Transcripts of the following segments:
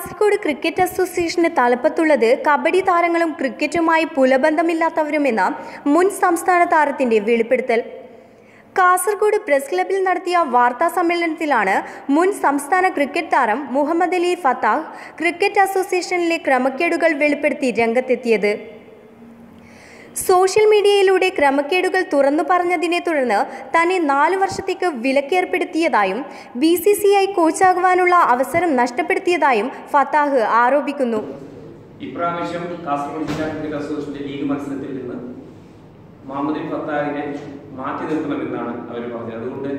Kasaragod cricket അസോസിയേഷന് തലപ്പത്തുള്ളത് കബഡി താരങ്ങളും ക്രിക്കറ്റുമായി പുലബന്ധമില്ലാത്തവരുമെന്ന മുൻ സംസ്ഥാന താരത്തിന്റെ വെളിപ്പെടുത്തൽ. കാസർഗോഡ് പ്രസ് ക്ലബിൽ നടത്തിയ വാർത്താ സമ്മേളനത്തിലാണ് മുൻ സംസ്ഥാന ക്രിക്കറ്റ് താരം മുഹമ്മദ് അലി ഫത്താഹ് ക്രിക്കറ്റ് അസോസിയേഷനിലെ ക്രമക്കേടുകൾ വെളിപ്പെടുത്തി രംഗത്തെത്തിയത്. സോഷ്യൽ മീഡിയയിലൂടെ ക്രമക്കേടുകൾ തുറന്നു പറഞ്ഞതിനെ തുടർന്ന് തന്നെ നാലു വർഷത്തേക്ക് വിലക്കേർപ്പെടുത്തിയതായും ബി സി സി ഐ കോച്ചാകുവാനുള്ള അവസരം നഷ്ടപ്പെടുത്തിയതായും ഫത്താഹ് ആരോപിക്കുന്നു. ഇപ്രാവശ്യം കാസർഗോഡ് ജില്ലാ ക്രിക്കറ്റ് അസോസിയേഷന്റെ ലീഗ് മത്സരത്തിൽ നിന്ന് മുഹമ്മദ് ഫത്താഹിനെ മാറ്റി നിർത്തണമെന്നാണ് അവർ പറഞ്ഞത്. അതുകൊണ്ട്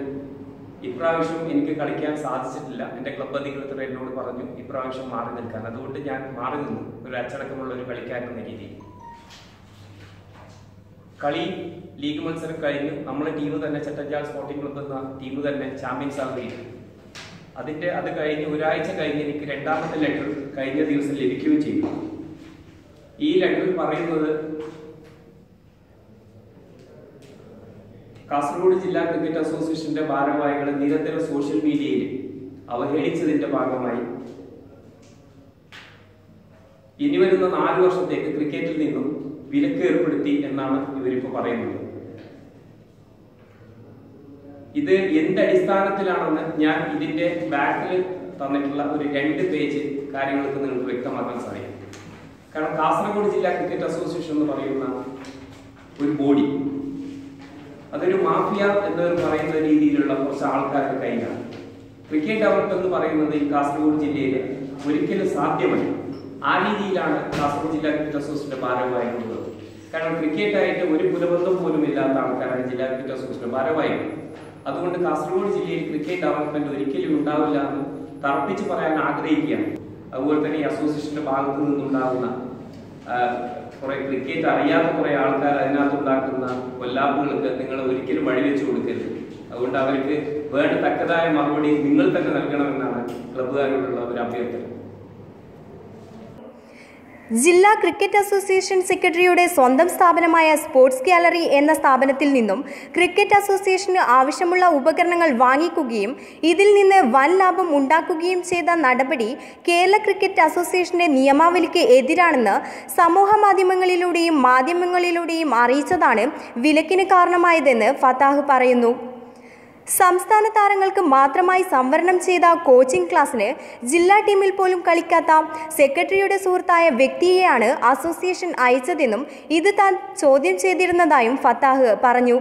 ഇപ്രാവശ്യം എനിക്ക് കളിക്കാൻ സാധിച്ചിട്ടില്ല. എന്റെ ക്ലബ് അധികൃതർ എന്നോട് പറഞ്ഞു ഇപ്രാവശ്യം മാറി നിൽക്കാൻ. അതുകൊണ്ട് ഞാൻ മാറി നിന്നു. ഒരു അച്ചടക്കമുള്ള ഒരു കളിക്കാരൻ എന്ന രീതിയിൽ. കളി ലീഗ് മത്സരം കഴിഞ്ഞു നമ്മളെ ടീം തന്നെ ചട്ടഞ്ചാൾ സ്പോർട്ടിംഗ് ക്ലബ് എന്ന ടീം തന്നെ ചാമ്പ്യൻസ് ആവുകയും അതിന്റെ അത് കഴിഞ്ഞ് ഒരാഴ്ച കഴിഞ്ഞ് എനിക്ക് രണ്ടാമത്തെ ലെറ്റർ കഴിഞ്ഞ ദിവസം ലഭിക്കുകയും ചെയ്തു. ഈ ലെറ്റർ പറയുന്നത് കാസർഗോഡ് ജില്ലാ ക്രിക്കറ്റ് അസോസിയേഷന്റെ ഭാരവാഹികളെ നിരന്തരം സോഷ്യൽ മീഡിയയിൽ അവഹേളിച്ചതിന്റെ ഭാഗമായി ഇനി വരുന്ന നാല് വർഷത്തേക്ക് ക്രിക്കറ്റിൽ നിന്നും വിലക്ക് ഏർപ്പെടുത്തി എന്നാണ് ഇവരിപ്പോ പറയുന്നത്. ഇത് എന്ത് അടിസ്ഥാനത്തിലാണെന്ന് ഞാൻ ഇതിന്റെ ബാക്കിൽ തന്നിട്ടുള്ള ഒരു രണ്ട് പേജ് കാര്യങ്ങൾക്ക് നിങ്ങൾക്ക് വ്യക്തമാക്കാൻ സാധിക്കും. കാരണം കാസർഗോഡ് ജില്ലാ ക്രിക്കറ്റ് അസോസിയേഷൻ എന്ന് പറയുന്ന ഒരു ബോഡി അതൊരു മാഫിയ എന്ന് പറയുന്ന രീതിയിലുള്ള കുറച്ച് ആൾക്കാരുടെ കയ്യിലാണ്. ക്രിക്കറ്റ് അവർക്ക് എന്ന് പറയുന്നത് ഈ കാസർഗോഡ് ജില്ലയിൽ ഒരിക്കലും സാധ്യമല്ല. ആ രീതിയിലാണ് കാസർഗോഡ് ജില്ലാ ക്രിക്കറ്റ് അസോസിയേഷന്റെ ഭാരവാഹികളുള്ളത് കാരണം ക്രിക്കറ്റ് ആയിട്ട് ഒരു പുലബന്ധം പോലും ഇല്ലാത്ത ആൾക്കാരാണ് ജില്ലാ ക്രിക്കറ്റ് അസോസിയേഷൻ ഭാരവാഹികൾ. അതുകൊണ്ട് കാസർഗോഡ് ജില്ലയിൽ ക്രിക്കറ്റ് ഡെവലപ്മെന്റ് ഒരിക്കലും ഉണ്ടാവില്ല എന്ന് തറപ്പിച്ച് പറയാൻ ആഗ്രഹിക്കുകയാണ്. അതുപോലെ തന്നെ ഈ അസോസിയേഷന്റെ ഭാഗത്തു നിന്നുണ്ടാകുന്ന കുറെ ക്രിക്കറ്റ് അറിയാത്ത കുറെ ആൾക്കാർ അതിനകത്ത് ഉണ്ടാക്കുന്ന കൊല്ലാപ്പുകൾക്ക് നിങ്ങൾ ഒരിക്കലും വഴി വെച്ചു കൊടുക്കരുത്. അതുകൊണ്ട് അവർക്ക് വേണ്ട തക്കതായ മറുപടി നിങ്ങൾ തന്നെ നൽകണമെന്നാണ് ക്ലബ്ബുകാരോടുള്ള ഒരു അഭ്യർത്ഥന. ജില്ലാ ക്രിക്കറ്റ് അസോസിയേഷൻ സെക്രട്ടറിയുടെ സ്വന്തം സ്ഥാപനമായ സ്പോർട്സ് ഗാലറി എന്ന സ്ഥാപനത്തിൽ നിന്നും ക്രിക്കറ്റ് അസോസിയേഷന് ആവശ്യമുള്ള ഉപകരണങ്ങൾ വാങ്ങിക്കുകയും ഇതിൽ നിന്ന് വൻ ലാഭം ഉണ്ടാക്കുകയും ചെയ്ത നടപടി കേരള ക്രിക്കറ്റ് അസോസിയേഷന്റെ നിയമാവലിക്ക് എതിരാണെന്ന് സമൂഹ മാധ്യമങ്ങളിലൂടെയും മാധ്യമങ്ങളിലൂടെയും അറിയിച്ചതാണ് വിലക്കിന് കാരണമായതെന്ന് ഫത്താഹ് പറയുന്നു. സംസ്ഥാന താരങ്ങൾക്ക് മാത്രമായി സംവരണം ചെയ്ത കോച്ചിംഗ് ക്ലാസ്സിന് ജില്ലാ ടീമിൽ പോലും കളിക്കാത്ത സെക്രട്ടറിയുടെ സുഹൃത്തായ വ്യക്തിയെയാണ് അസോസിയേഷൻ അയച്ചതെന്നും ഇത് താൻ ചോദ്യം ചെയ്തിരുന്നതായും ഫത്താഹ് പറഞ്ഞു.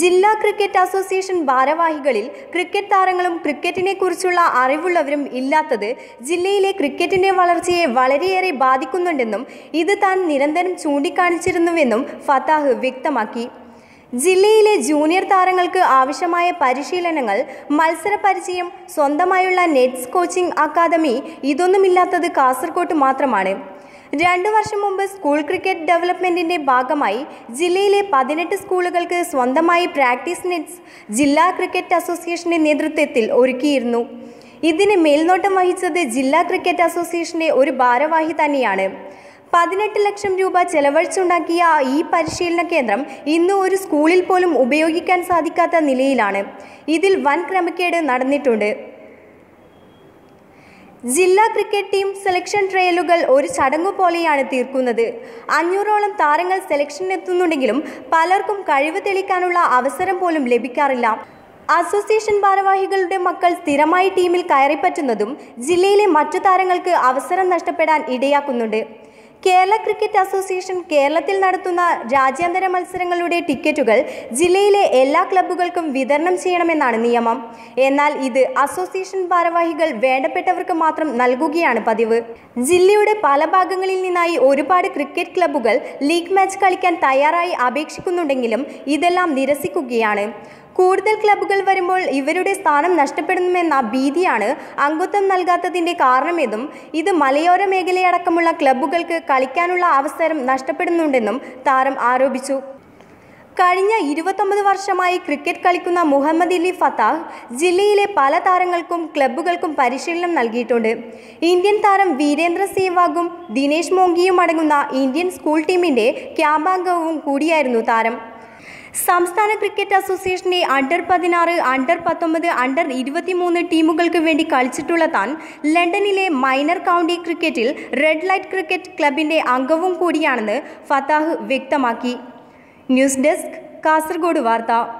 ജില്ലാ ക്രിക്കറ്റ് അസോസിയേഷൻ ഭാരവാഹികളിൽ ക്രിക്കറ്റ് താരങ്ങളും ക്രിക്കറ്റിനെ കുറിച്ചുള്ള അറിവുള്ളവരും ഇല്ലാത്തത് ജില്ലയിലെ ക്രിക്കറ്റിന്റെ വളർച്ചയെ വളരെയേറെ ബാധിക്കുന്നുണ്ടെന്നും ഇത് താൻ നിരന്തരം ചൂണ്ടിക്കാണിച്ചിരുന്നുവെന്നും ഫത്താഹ് വ്യക്തമാക്കി. ജില്ലയിലെ ജൂനിയർ താരങ്ങൾക്ക് ആവശ്യമായ പരിശീലനങ്ങൾ മത്സരപരിചയം സ്വന്തമായുള്ള നെറ്റ്സ് കോച്ചിംഗ് അക്കാദമി ഇതൊന്നുമില്ലാത്തത് കാസർഗോട്ട് മാത്രമാണ്. രണ്ടു വർഷം മുമ്പ് സ്കൂൾ ക്രിക്കറ്റ് ഡെവലപ്മെന്റിന്റെ ഭാഗമായി ജില്ലയിലെ പതിനെട്ട് സ്കൂളുകൾക്ക് സ്വന്തമായി പ്രാക്ടീസ് നെറ്റ്സ് ജില്ലാ ക്രിക്കറ്റ് അസോസിയേഷന്റെ നേതൃത്വത്തിൽ ഒരുക്കിയിരുന്നു. ഇതിന് മേൽനോട്ടം വഹിച്ചത് ജില്ലാ ക്രിക്കറ്റ് അസോസിയേഷന്റെ ഒരു ഭാരവാഹി തന്നെയാണ്. പതിനെട്ട് ലക്ഷം രൂപ ചെലവഴിച്ചുണ്ടാക്കിയ ഈ പരിശീലന കേന്ദ്രം ഇന്ന് ഒരു സ്കൂളിൽ പോലും ഉപയോഗിക്കാൻ സാധിക്കാത്ത നിലയിലാണ്. ഇതിൽ വൻ ക്രമക്കേട് നടന്നിട്ടുണ്ട്. ജില്ലാ ക്രിക്കറ്റ് ടീം സെലക്ഷൻ ട്രയലുകൾ ഒരു ചടങ്ങു പോലെയാണ് തീർക്കുന്നത്. അഞ്ഞൂറോളം താരങ്ങൾ സെലക്ഷനെത്തുന്നുണ്ടെങ്കിലും പലർക്കും കഴിവ് തെളിക്കാനുള്ള അവസരം പോലും ലഭിക്കാറില്ല. അസോസിയേഷൻ ഭാരവാഹികളുടെ മക്കൾ സ്ഥിരമായി ടീമിൽ കയറിപ്പറ്റുന്നതും ജില്ലയിലെ മറ്റു താരങ്ങൾക്ക് അവസരം നഷ്ടപ്പെടാൻ ഇടയാക്കുന്നുണ്ട്. കേരള ക്രിക്കറ്റ് അസോസിയേഷൻ കേരളത്തിൽ നടത്തുന്ന രാജ്യാന്തര മത്സരങ്ങളുടെ ടിക്കറ്റുകൾ ജില്ലയിലെ എല്ലാ ക്ലബ്ബുകൾക്കും വിതരണം ചെയ്യണമെന്നാണ് നിയമം. എന്നാൽ ഇത് അസോസിയേഷൻ ഭാരവാഹികൾ വേണ്ടപ്പെട്ടവർക്ക് മാത്രം നൽകുകയാണ് പതിവ്. ജില്ലയുടെ പല ഭാഗങ്ങളിൽ നിന്നായി ഒരുപാട് ക്രിക്കറ്റ് ക്ലബ്ബുകൾ ലീഗ് മാച്ച് കളിക്കാൻ തയ്യാറായി അപേക്ഷിക്കുന്നുണ്ടെങ്കിലും ഇതെല്ലാം നിരസിക്കുകയാണ്. കൂടുതൽ ക്ലബ്ബുകൾ വരുമ്പോൾ ഇവരുടെ സ്ഥാനം നഷ്ടപ്പെടുമെന്ന ഭീതിയാണ് അംഗത്വം നൽകാത്തതിന്റെ കാരണമെന്നും ഇത് മലയോര മേഖലയടക്കമുള്ള ക്ലബ്ബുകൾക്ക് കളിക്കാനുള്ള അവസരം നഷ്ടപ്പെടുന്നുണ്ടെന്നും താരം ആരോപിച്ചു. കഴിഞ്ഞ ഇരുപത്തൊമ്പത് വർഷമായി ക്രിക്കറ്റ് കളിക്കുന്ന മുഹമ്മദ് അലി ഫത്താഹ് ജില്ലയിലെ പല താരങ്ങൾക്കും ക്ലബ്ബുകൾക്കും പരിശീലനം നൽകിയിട്ടുണ്ട്. ഇന്ത്യൻ താരം വീരേന്ദ്ര സേവാഗും ദിനേശ് മോങ്കിയും അടങ്ങുന്ന ഇന്ത്യൻ സ്കൂൾ ടീമിന്റെ ക്യാമ്പാംഗവും കൂടിയായിരുന്നു താരം. സംസ്ഥാന ക്രിക്കറ്റ് അസോസിയേഷന്റെ അണ്ടർ പതിനാറ് അണ്ടർ പത്തൊമ്പത് അണ്ടർ ഇരുപത്തിമൂന്ന് ടീമുകൾക്ക് വേണ്ടി കളിച്ചിട്ടുള്ള താൻ ലണ്ടനിലെ മൈനർ കൗണ്ടി ക്രിക്കറ്റിൽ റെഡ് ലൈറ്റ് ക്രിക്കറ്റ് ക്ലബിന്റെ അംഗവും കൂടിയാണെന്ന് ഫത്താഹ് വ്യക്തമാക്കി. ന്യൂസ് ഡെസ്ക് കാസർഗോഡ് വാർത്ത.